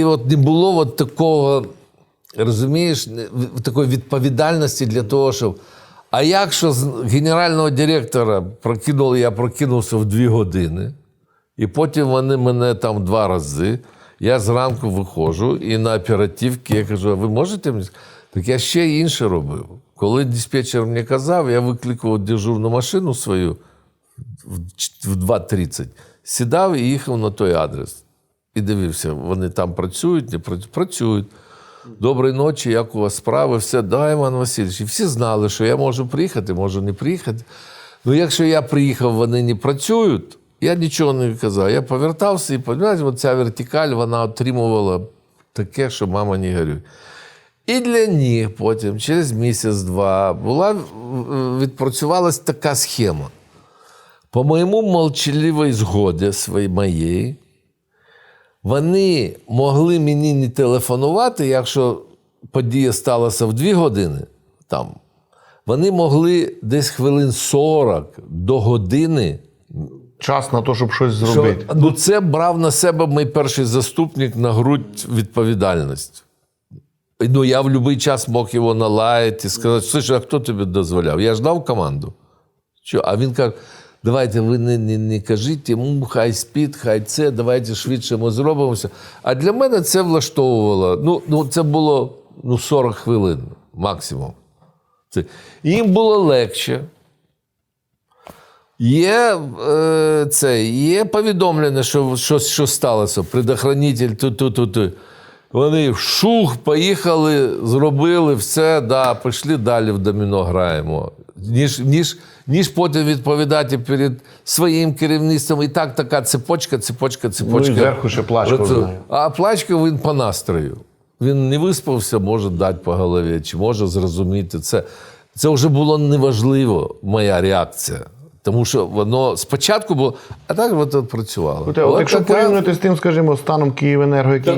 І от не було от такого, розумієш, такої відповідальності для того, щоб. А якщо з генерального директора прокинули, я прокинувся в дві години, і потім вони мене там два рази. Я зранку виходжу і на оперативки я кажу: а ви можете мені? сказати?» Так я ще інше робив. Коли диспетчер мені казав, я викликав дежурну машину свою в 2.30, сідав і їхав на той адрес. І дивився, вони там працюють, не працю- працюють. Доброї ночі, як у вас справи? Все, да, Іван Васильович. І всі знали, що я можу приїхати, можу не приїхати. Ну, якщо я приїхав, вони не працюють, я нічого не казав. Я повертався і от ця вертикаль вона отримувала таке, що мама не горюй. І для них потім, через місяць-два, була, відпрацювалась така схема. По моєму молчаливій згоді своїй моєї, вони могли мені не телефонувати, якщо подія сталася в дві години там. Вони могли десь хвилин 40 до години. Час на те, щоб щось Що, зробити. ну, це брав на себе мій перший заступник на грудь відповідальність. Ну, я в будь-який час мог його налаяти і сказати, слушай, а хто тобі дозволяв? Я ж дав команду. Що? А він каже, давайте ви не, не, не кажіть йому, хай спить, хай це, давайте швидше ми зробимося. А для мене це влаштовувало. Ну, ну це було ну, 40 хвилин максимум. Це. Їм було легше. Є, е, це, є повідомлення, що щось що сталося. Предохранитель ту-ту-ту-ту. Вони шух, поїхали, зробили все, да, пішли далі в доміно граємо. Ніж, ніж, ніж потім відповідати перед своїм керівництвом. І так така цепочка, цепочка, цепочка. Ну, і зверху ще плачка Працює. знаю. А плачка він по настрою. Він не виспався, може дати по голові, чи може зрозуміти. Це, це вже було неважливо, моя реакція. Тому що воно спочатку було, а так от, от працювало. Якщо порівняти з тим, скажімо, станом Київенерго, який